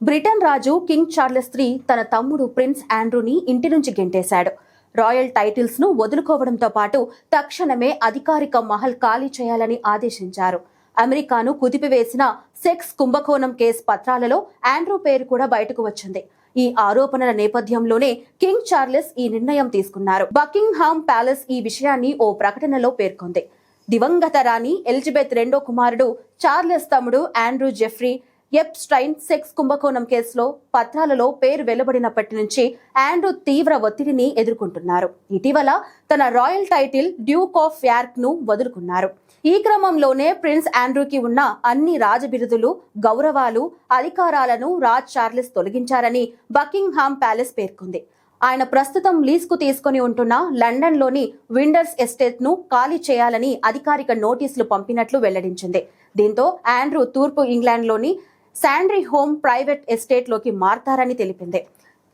Britain రాజు king Charles three తన తమ్ముడు ప్రిన్స్ ఆండ్రూని ఇంటి నుంచి గెంటేశాడు. రాయల్ టైటిల్స్ను వదులుకోవడంతో పాటు తక్షణమే అధికారిక మహల్ ఖాళీ చేయాలని ఆదేశించారు. అమెరికాను కుదిపివేసిన సెక్స్ కుంభకోణం కేసు పత్రాలలో ఆండ్రూ పేరు కూడా బయటకు వచ్చింది. ఈ ఆరోపణల నేపథ్యంలోనే కింగ్ చార్లెస్ ఈ నిర్ణయం తీసుకున్నారు. బకింగ్హామ్ ప్యాలెస్ ఈ విషయాన్ని ఓ ప్రకటనలో పేర్కొంది. దివంగత రాణి ఎలిజబెత్ రెండో కుమారుడు చార్లెస్ తమ్ముడు ఆండ్రూ జెఫ్రీ ఎప్స్టైన్ సెక్స్ కుంభకోణం కేసులో పత్రాలలో పేరు వెలువడినప్పటి నుంచి ఆండ్రూ తీవ్ర ఒత్తిడిని ఎదుర్కొంటున్నారు. ఇటీవల తన రాయల్ టైటిల్ డ్యూక్ ఆఫ్ యార్క్ను వదులుకున్నారు. ఈ క్రమంలోనే ప్రిన్స్ ఆండ్రూకి ఉన్న అన్ని రాజబిరుదులు గౌరవాలు అధికారాలను రాజ్ చార్లెస్ తొలగించారని బకింగ్హామ్ ప్యాలెస్ పేర్కొంది. ఆయన ప్రస్తుతం లీజ్కు తీసుకుని ఉంటున్న లండన్లోని విండర్స్ ఎస్టేట్ను ఖాళీ చేయాలని అధికారిక నోటీసులు పంపినట్లు వెల్లడించింది. దీంతో ఆండ్రూ తూర్పు ఇంగ్లాండ్లోని శాండ్రీ హోమ్ ప్రైవేట్ ఎస్టేట్లోకి మారతారని తెలిపింది.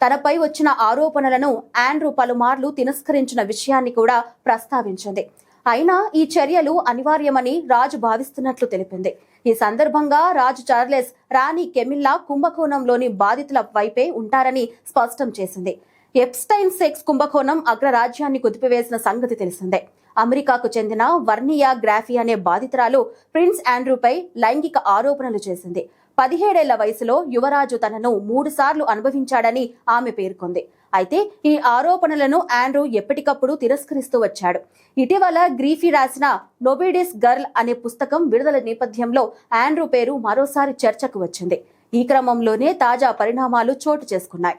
తనపై వచ్చిన ఆరోపణలను ఆండ్రూ పలుమార్లు తిరస్కరించిన విషయాన్ని కూడా ప్రస్తావించింది. అయినా ఈ చర్యలు అనివార్యమని రాజు భావిస్తున్నట్లు తెలిపింది. ఈ సందర్భంగా రాజు చార్లెస్ రాణి కెమిల్లా కుంభకోణంలోని బాధితుల వైపే ఉంటారని స్పష్టం చేసింది. ఎప్స్టైన్ సెక్స్ కుంభకోణం అగ్రరాజ్యాన్ని కుదిపివేసిన సంగతి తెలిసిందే. అమెరికాకు చెందిన వర్నియా గ్రాఫీ అనే బాధితురాలు ప్రిన్స్ ఆండ్రూపై లైంగిక ఆరోపణలు చేసింది. పదిహేడేళ్ళ వయసులో యువరాజు తనను మూడు సార్లు అనుభవించాడని ఆమె పేర్కొంది. అయితే ఈ ఆరోపణలను ఆండ్రూ ఎప్పటికప్పుడు తిరస్కరిస్తూ వచ్చాడు. ఇటీవల గ్రీఫీ రాసిన నోబిడిస్ గర్ల్ అనే పుస్తకం విడుదల నేపథ్యంలో ఆండ్రూ పేరు మరోసారి చర్చకు వచ్చింది. ఈ క్రమంలోనే తాజా పరిణామాలు చోటు చేసుకున్నాయి.